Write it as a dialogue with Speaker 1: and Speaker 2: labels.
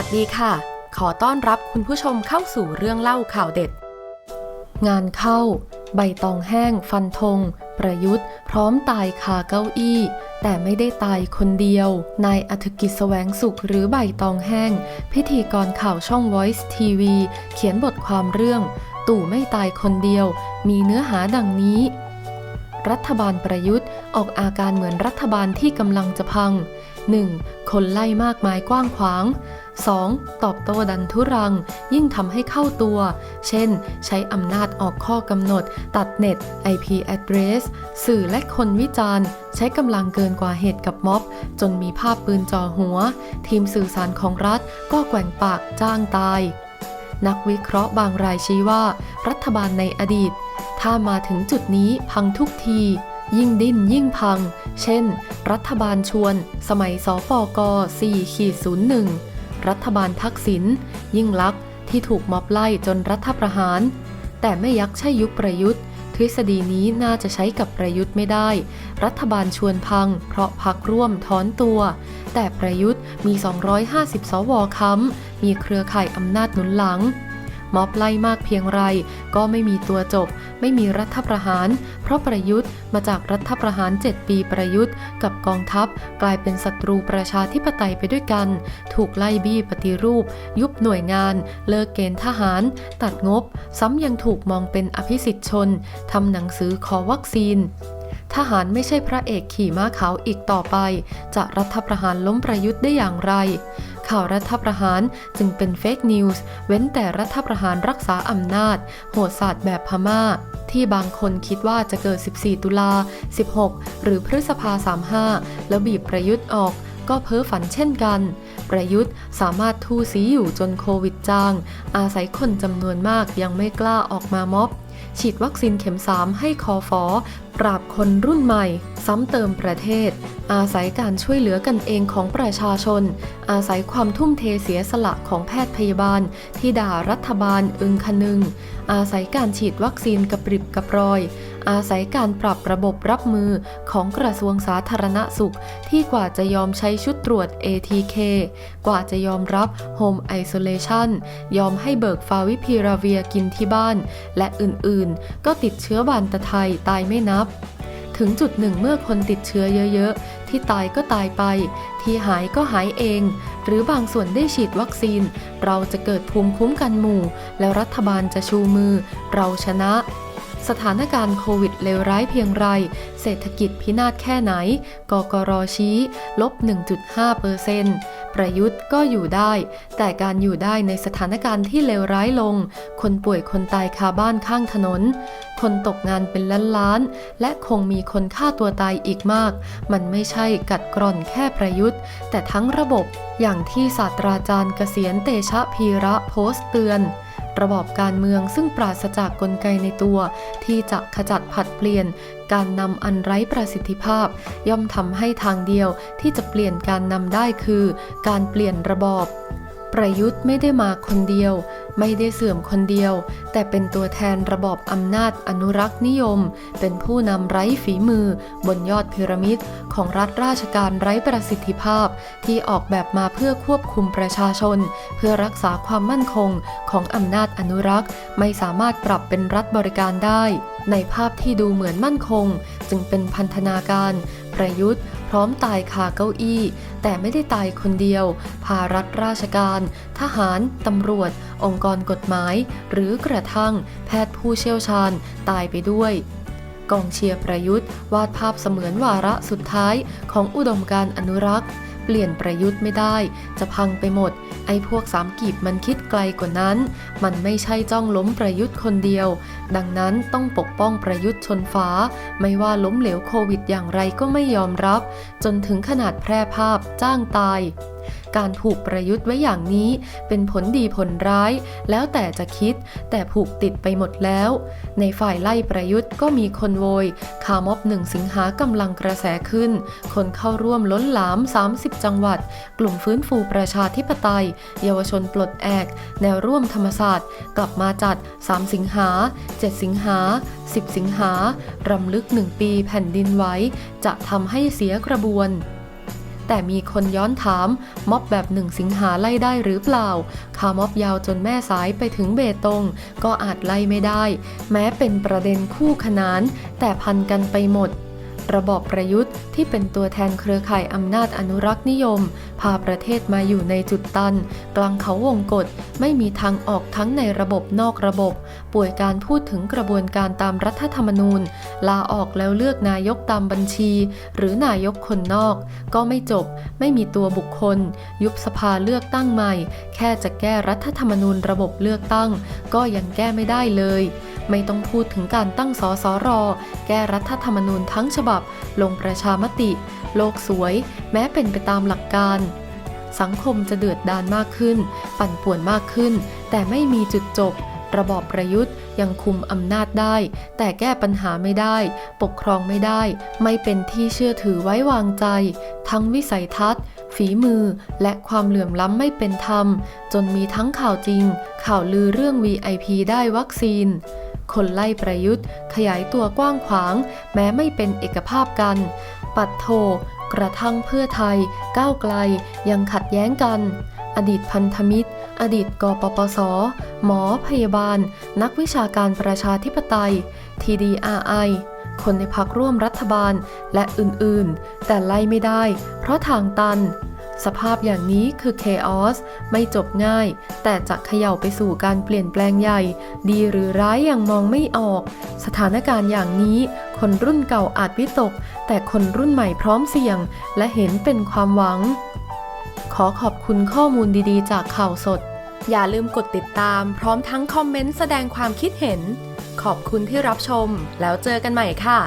Speaker 1: วัสดีค่ะ ขอต้อนรับคุณผู้ชมเข้าสู่เรื่องเล่าข่าวเด็ด งานเข้า ใบตองแห้ง ฟันธง ประยุทธ์ พร้อมตายคาเก้าอี้ แต่ไม่ได้ตายคนเดียว นายอธิกิจแสวงสุขหรือใบตองแห้ง พิธีกรข่าวช่อง Voice TV เขียนบทความเรื่อง ตู่ไม่ตายคนเดียว มีเนื้อหาดังนี้รัฐบาลประยุทธ์ ออกอาการเหมือนรัฐบาลที่กำลังจะพัง 1. คนไล่มากมายกว้างขวาง 2. ตอบโต้ดันทุรัง ยิ่งทำให้เข้าตัว เช่น ใช้อำนาจออกข้อกำหนด ตัดเน็ต IP address สื่อและคนวิจารณ์ ใช้กำลังเกินกว่าเหตุกับม็อบ จนมีภาพปืนจ่อหัว ทีมสื่อสารของรัฐก็แกว่งปากจ้างตาย นักวิเคราะห์บางรายชี้ว่า รัฐบาลในอดีต ถ้ามาถึงจุดนี้พังทุกทียิ่งดิ้นยิ่งพัง เช่น รัฐบาลชวน สมัยสปก4ขีด01 รัฐบาลทักษิณยิ่งลักษณ์ที่ถูกม็อบไล่จนรัฐประหาร แต่ไม่ยักใช่ยุคประยุทธ์ ทฤษฎีนี้น่าจะใช้กับประยุทธ์ไม่ได้ รัฐบาลชวนพัง เพราะพักร่วมถอนตัว แต่ประยุทธ์มี 250 สวค้ำมีเครือข่ายอำนาจหนุนหลัง ม็อบไล่มากเพียงไร ก็ไม่มีตัวจบ ไม่มีรัฐประหาร เพราะประยุทธ์มาจากรัฐประหาร 7 ปีประยุทธ์ กับกองทัพกลายเป็นศัตรูประชาธิปไตยไปด้วยกัน ถูกไล่บี้ปฏิรูป ยุบหน่วยงาน เลิกเกณฑ์ทหาร ตัดงบ ซ้ำยังถูกมองเป็นอภิสิทธิชนทำหนังสือขอวัคซีนทหารไม่ใช่พระเอกขี่ม้าขาวอีกต่อไป จะรัฐประหารล้มประยุทธ์ได้อย่างไร ข่าวรัฐประหารจึงเป็นเฟกนิวส์เว้นแต่รัฐประหารรักษาอำนาจ โหดศาสตร์แบบพม่า ที่บางคนคิดว่าจะเกิด 14 ตุลา 16 หรือพฤษภา 35 แล้วบีบประยุทธ์ออกก็เพ้อฝันเช่นกัน ประยุทธ์สามารถทู่สีอยู่จนโควิดจาง อาศัยคนจำนวนมากยังไม่กล้าออกมาม็อบ ฉีดวัคซีนเข็ม 3 ให้คอฟอ ปราบคนรุ่นใหม่ ซ้ำเติมประเทศ อาศัยการช่วยเหลือกันเองของประชาชน อาศัยความทุ่มเทเสียสละของแพทย์พยาบาล ที่ด่ารัฐบาลอึงคนึง อาศัยการฉีดวัคซีนกระปริบกระปรอย อาศัยการปรับระบบรับมือของกระทรวงสาธารณสุข ที่กว่าจะยอมใช้ชุดตรวจ ATK กว่าจะยอมรับ Home Isolation ยอมให้เบิกฟาวิพิราเวียกินที่บ้าน และอื่นๆ ก็ติดเชื้อบานตะไทยตายไม่นับถึงจุดหนึ่งเมื่อคนติดเชื้อเยอะๆ ที่ตายก็ตายไป ที่หายก็หายเอง หรือบางส่วนได้ฉีดวัคซีน เราจะเกิดภูมิคุ้มกันหมู่ แล้วรัฐบาลจะชูมือ เราชนะ สถานการณ์โควิดเลวร้ายเพียงไร เศรษฐกิจพินาศแค่ไหน กกรชี้ ลบ 1.5เปอร์เซ็นต์ ประยุทธ์ก็อยู่ได้ แต่การอยู่ได้ในสถานการณ์ที่เลวร้ายลง คนป่วยคนตายคาบ้านข้างถนน คนตกงานเป็นล้านล้านๆ และคงมีคนฆ่าตัวตายอีกมาก มันไม่ใช่กัดกร่อนแค่ประยุทธ์ แต่ทั้งระบบอย่างที่ศาสตราจารย์เกษียณเตชะพีระโพสต์เตือน ระบอบการเมืองซึ่งปราศจากกลไกในตัว ที่จะขจัดผัดเปลี่ยน การนำอันไร้ประสิทธิภาพ ย่อมทำให้ทางเดียวที่จะเปลี่ยนการนำได้คือ การเปลี่ยนระบอบ ประยุทธ์ไม่ได้มาคนเดียว ไม่ได้เสื่อมคนเดียว แต่เป็นตัวแทนระบอบอำนาจอนุรักษ์นิยม เป็นผู้นำไร้ฝีมือ บนยอดพีระมิด ของรัฐราชการไร้ประสิทธิภาพ ที่ออกแบบมาเพื่อควบคุมประชาชน เพื่อรักษาความมั่นคงของอำนาจอนุรักษ์ ไม่สามารถปรับเป็นรัฐบริการได้ ในภาพที่ดูเหมือนมั่นคง จึงเป็นพันธนาการ ประยุทธ์ พร้อมตายคาเก้าอี้ แต่ไม่ได้ตายคนเดียวพารัฐราชการ ทหาร ตำรวจ องค์กรกฎหมาย หรือกระทั่งแพทย์ผู้เชี่ยวชาญตายไปด้วยกองเชียร์ประยุทธ์ วาดภาพเสมือนวาระสุดท้ายของอุดมการอนุรักษ์ ปลี่ยนประยุทธ์ไม่ได้ จะพังไปหมด ไอ้พวกสามกีบมันคิดไกลกว่านั้น มันไม่ใช่จ้องล้มประยุทธ์คนเดียว ดังนั้นต้องปกป้องประยุทธ์ชนฟ้า ไม่ว่าล้มเหลวโควิดอย่างไรก็ไม่ยอมรับ จนถึงขนาดแพร่ภาพจ้างตาย การผูกประยุทธ์ไว้อย่างนี้เป็นผลดีผลร้าย แล้วแต่จะคิด แต่ผูกติดไปหมดแล้ว ในฝ่ายไล่ประยุทธ์ก็มีคนโวยคาม็อบหนึ่งสิงหากำลังกระแสขึ้น คนเข้าร่วมล้นหลาม 30 จังหวัด กลุ่มฟื้นฟูประชาธิปไตย เยาวชนปลดแอก แนวร่วมธรรมศาสตร์ กลับมาจัด 3 สิงหา 7 สิงหา 10 สิงหารำลึก1ปีแผ่นดินไหวจะทำให้เสียกระบวน แต่มีคนย้อนถามม็อบแบบหนึ่งสิงหาไล่ได้หรือเปล่าขาม็อบยาวจนแม่สายไปถึงเบตง ก็อาจไล่ไม่ได้ แม้เป็นประเด็นคู่ขนาน แต่พันกันไปหมด ระบอบประยุทธ์ที่เป็นตัวแทนเครือข่ายอำนาจอนุรักษ์นิยม พาประเทศมาอยู่ในจุดตัน กลางเขาวงกฏไม่มีทางออกทั้งในระบบนอกระบบ ป่วยการพูดถึงกระบวนการตามรัฐธรรมนูญ ลาออกแล้วเลือกนายกตามบัญชี หรือนายกคนนอก ก็ไม่จบ ไม่มีตัวบุคคล ยุบสภาเลือกตั้งใหม่ แค่จะแก้รัฐธรรมนูญระบบเลือกตั้ง ก็ยังแก้ไม่ได้เลย ไม่ต้องพูดถึงการตั้งสสร แก้รัฐธรรมนูญทั้งฉบับ ลงประชามติ โลกสวย แม้เป็นไปตามหลักการ สังคมจะเดือดดานมากขึ้น ปั่นป่วนมากขึ้น แต่ไม่มีจุดจบ ระบอบประยุทธ์ยังคุมอำนาจได้ แต่แก้ปัญหาไม่ได้ ปกครองไม่ได้ ไม่เป็นที่เชื่อถือไว้วางใจ ทั้งวิสัยทัศน์ ฝีมือ และความเหลื่อมล้ำไม่เป็นธรรม จนมีทั้งข่าวจริง ข่าวลือเรื่อง VIP ได้วัคซีน คนไล่ประยุทธ์ ขยายตัวกว้างขวาง แม้ไม่เป็นเอกภาพกัน ปัดโท กระทั่งเพื่อไทย ก้าวไกล ยังขัดแย้งกัน อดีตพันธมิตร อดีตกปปส หมอพยาบาล นักวิชาการประชาธิปไตย TDRI คนในพักร่วมรัฐบาลและอื่นๆ แต่ไล่ไม่ได้ เพราะทางตัน สภาพอย่างนี้คือ Chaos ไม่จบง่าย แต่จะเขย่าไปสู่การเปลี่ยนแปลงใหญ่ ดีหรือร้ายยังมองไม่ออก สถานการณ์อย่างนี้ คนรุ่นเก่าอาจวิตก แต่คนรุ่นใหม่พร้อมเสี่ยง และเห็นเป็นความหวัง ขอขอบคุณข้อมูลดีๆ จากข่าวสด อย่าลืมกดติดตาม พร้อมทั้งคอมเมนต์แสดงความคิดเห็น ขอบคุณที่รับชม แล้วเจอกันใหม่ค่ะ